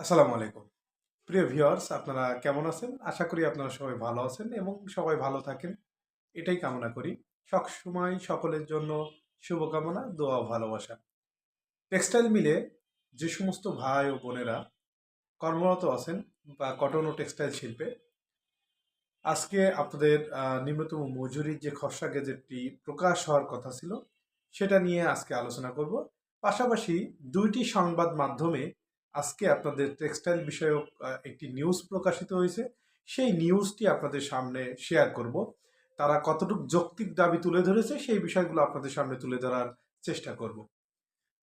আসসালামু আলাইকুম। প্রিয় ভিউয়ার্স, আপনারা কেমন আছেন? আশা করি আপনারা সবাই ভালো আছেন এবং সবাই ভালো থাকেন। এটাই কামনা করি। সবসময় সকলের জন্য শুভকামনা, দোয়া ভালোবাসা। টেক্সটাইল মিলে যে সমস্ত ভাই ও বোনেরা কর্মরত আছেন বা কটন ও টেক্সটাইল শিল্পে, আজকে আপনাদের নিম্নতম মজুরির যে খসড়া গেজেটটি প্রকাশ হওয়ার কথা ছিল, সেটা নিয়ে আজকে আলোচনা করব। পাশাপাশি দুইটি সংবাদ মাধ্যমে আজকে আপনাদের টেক্সটাইল বিষয়ক একটি নিউজ প্রকাশিত হয়েছে। সেই নিউজটি আপনাদের সামনে শেয়ার করব। তারা কতটুকু যৌক্তিক দাবি তুলে ধরেছে, সেই বিষয়গুলো আপনাদের সামনে তুলে ধরার চেষ্টা করব।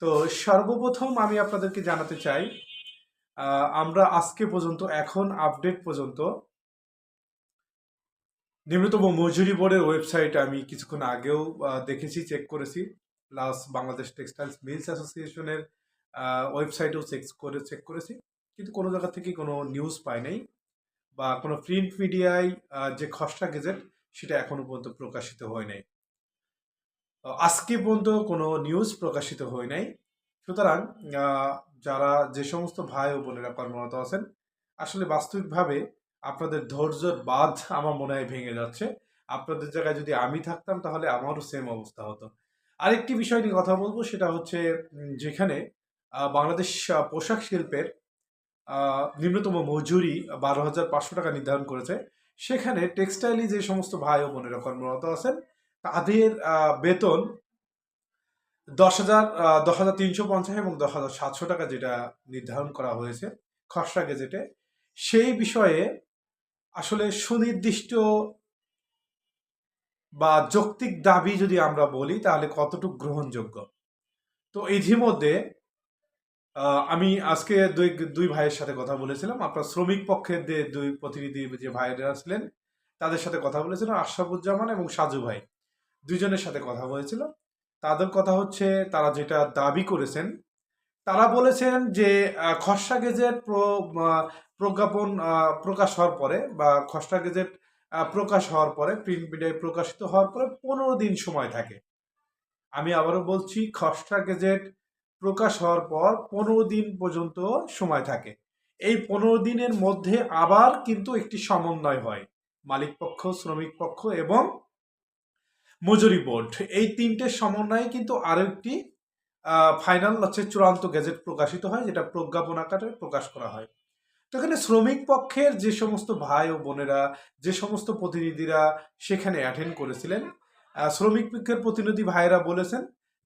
তো সর্বপ্রথম আমি আপনাদেরকে জানাতে চাই আমরা আজকে পর্যন্ত, এখন আপডেট পর্যন্ত নিম্নতম মজুরি বোর্ডের ওয়েবসাইট আমি কিছুক্ষণ আগেও দেখেছি চেক করেছি। প্লাস বাংলাদেশ টেক্সটাইলস মিলস অ্যাসোসিয়েশনের ওয়েবসাইটেও চেক করে চেক করেছি। কিন্তু কোনো জায়গা থেকে কোনো নিউজ পাই নাই বা কোনো প্রিন্ট মিডিয়ায় যে খসড়া গেজেট সেটা এখনও পর্যন্ত প্রকাশিত হয় নাই। আজকে পর্যন্ত কোনো নিউজ প্রকাশিত হয় নাই। সুতরাং যারা যে সমস্ত ভাই ও বোনেরা কর্মরত আছেন, আসলে বাস্তবিকভাবে আপনাদের ধৈর্যর বাঁধ আমার মনে হয় ভেঙে যাচ্ছে। আপনাদের জায়গায় যদি আমি থাকতাম, তাহলে আমারও সেম অবস্থা হতো। আরেকটি বিষয় নিয়ে কথা বলব, সেটা হচ্ছে যেখানে বাংলাদেশ পোশাক শিল্পের নিম্নতম মজুরি বারো হাজার পাঁচশো টাকা নির্ধারণ করেছে। সেখানে টেক্সটাইলি যে সমস্ত ভাই ও বোনেরা কর্মরত আছেন, তাদের বেতন দশ হাজার দশ হাজার তিনশো পঞ্চাশ এবং দশ হাজার সাতশো টাকা যেটা নির্ধারণ করা হয়েছে খসড়া গেজেটে। সেই বিষয়ে আসলে সুনির্দিষ্ট বা যৌক্তিক দাবি যদি আমরা বলি, তাহলে কতটুকু গ্রহণযোগ্য? তো ইতিমধ্যে আমি আজকে দুই দুই ভাইয়ের সাথে কথা বলেছিলাম। আপনার শ্রমিক পক্ষের যে দুই প্রতিনিধি, যে ভাইয়েরা আসলেন তাদের সাথে কথা বলেছিলাম, আশরাফুজ্জামান এবং সাজু ভাই। দুইজনের সাথে কথা হয়েছিল। তাদের কথা হচ্ছে, তারা যেটা দাবি করেছেন, তারা বলেছেন যে খসড়া গেজেট প্র- প্রজ্ঞাপন প্রকাশ হওয়ার পরে বা খসড়া গেজেট প্রকাশ হওয়ার পরে, প্রিন্ট মিডিয়ায় প্রকাশিত হওয়ার পরে পনেরো দিন সময় থাকে। আমি আবারও বলছি, খসড়া গেজেট প্রকাশ হওয়ার পর পনেরো দিন পর্যন্ত সময় থাকে। এই পনেরো দিনের মধ্যে আবার কিন্তু একটি সমন্বয় হয়। মালিক পক্ষ, শ্রমিক পক্ষ এবং মজুরি বোর্ড। এই তিনটে সমন্বয়ে কিন্তু আরও একটি ফাইনাল হচ্ছে চূড়ান্ত গেজেট প্রকাশিত হয়, যেটা প্রজ্ঞাপন আকারে প্রকাশ করা হয়। তো এখানে শ্রমিক পক্ষের যে সমস্ত ভাই ও বোনেরা, যে সমস্ত প্রতিনিধিরা সেখানে অ্যাটেন্ড করেছিলেন। শ্রমিক পক্ষের প্রতিনিধি ভাইয়েরা বলেছেন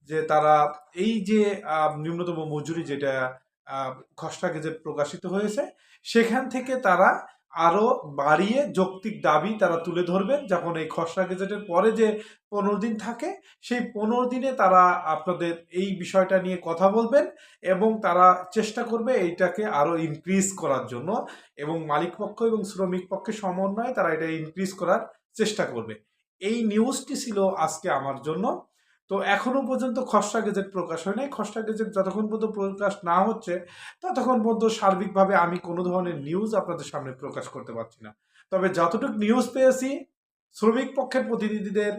যে তারা এই যে নিম্নতম মজুরি যেটা আহ, খসড়া গেজেট প্রকাশিত হয়েছে সেখান থেকে তারা আরও বাড়িয়ে যৌক্তিক দাবি তারা তুলে ধরবেন যখন এই খসড়া গেজেটের পরে যে পনেরো দিন থাকে সেই পনেরো দিনে তারা আপনাদের এই বিষয়টা নিয়ে কথা বলবেন এবং তারা চেষ্টা করবে এইটাকে আরও ইনক্রিজ করার জন্য এবং মালিক পক্ষ এবং শ্রমিক পক্ষের সমন্বয়ে তারা এটা ইনক্রিজ করার চেষ্টা করবে। এই নিউজটি ছিল আজকে আমার জন্য। তো এখনও পর্যন্ত খসড়া গেজেট প্রকাশ হয় নাই খসড়া গেজেট যতক্ষণ পর্যন্ত প্রকাশ না হচ্ছে, ততক্ষণ পর্যন্ত সার্বিকভাবে আমি কোনো ধরনের নিউজ আপনাদের সামনে প্রকাশ করতে পারছি না। তবে যতটুকু নিউজ পেয়েছি, শ্রমিক পক্ষের প্রতিনিধিদের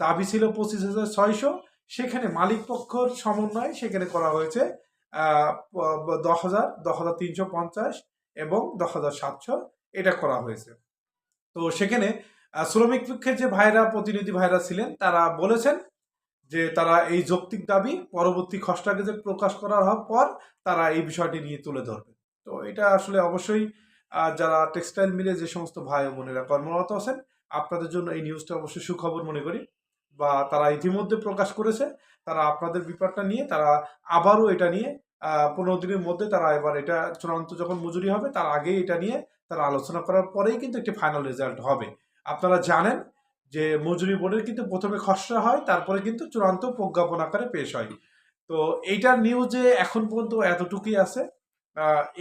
দাবি ছিল পঁচিশ হাজার ছয়শো, সেখানে মালিক পক্ষর সমন্বয় সেখানে করা হয়েছে দশ হাজার দশ হাজার তিনশো পঞ্চাশ এবং দশ হাজার সাতশো এটা করা হয়েছে। তো সেখানে শ্রমিক পক্ষের যে ভাইরা, প্রতিনিধি ভাইরা ছিলেন, তারা বলেছেন যে তারা এই যৌক্তিক দাবি পরবর্তী খসড়া গেজেট প্রকাশ করার পর তারা এই বিষয়টি নিয়ে তুলে ধরবে। তো এটা আসলে অবশ্যই যারা টেক্সটাইল মিলে যে সমস্ত ভাই বোনেরা কর্মরত আছেন, আপনাদের জন্য এই নিউজটা অবশ্যই সুখবর মনে করি। বা তারা ইতিমধ্যে প্রকাশ করেছে, তারা আপনাদের ব্যাপারটা নিয়ে, তারা আবারও এটা নিয়ে পনেরো দিনের মধ্যে তারা এবার এটা চূড়ান্ত যখন মজুরি হবে, তার আগেই এটা নিয়ে তারা আলোচনা করার পরেই কিন্তু একটি ফাইনাল রেজাল্ট হবে। আপনারা জানেন যে মজুরি বোর্ডের কিন্তু প্রথমে খসড়া হয়, তারপরে কিন্তু চূড়ান্ত প্রজ্ঞাপন আকারে পেশ হয়। তো এইটার নিউজে এখন পর্যন্ত এতটুকুই আছে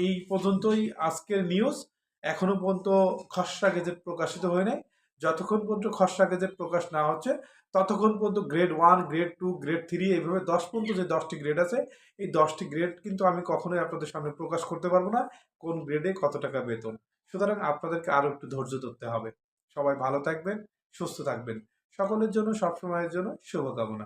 এই পর্যন্তই আজকের নিউজ এখনও পর্যন্ত খসড়া গেজেট প্রকাশিত হয় নাই। যতক্ষণ পর্যন্ত খসড়া গেজেট প্রকাশ না হচ্ছে, ততক্ষণ পর্যন্ত grade one grade two grade three এইভাবে দশ পর্যন্ত যে দশটি গ্রেড আছে, এই দশটি গ্রেড কিন্তু আমি কখনোই আপনাদের সামনে প্রকাশ করতে পারব না, কোন গ্রেডে কত টাকা বেতন। সুতরাং আপনাদেরকে আরও একটু ধৈর্য ধরতে হবে। সবাই ভালো থাকবেন। সুস্থ থাকবেন। সকলের জন্য সবসময়ের জন্য শুভকামনা।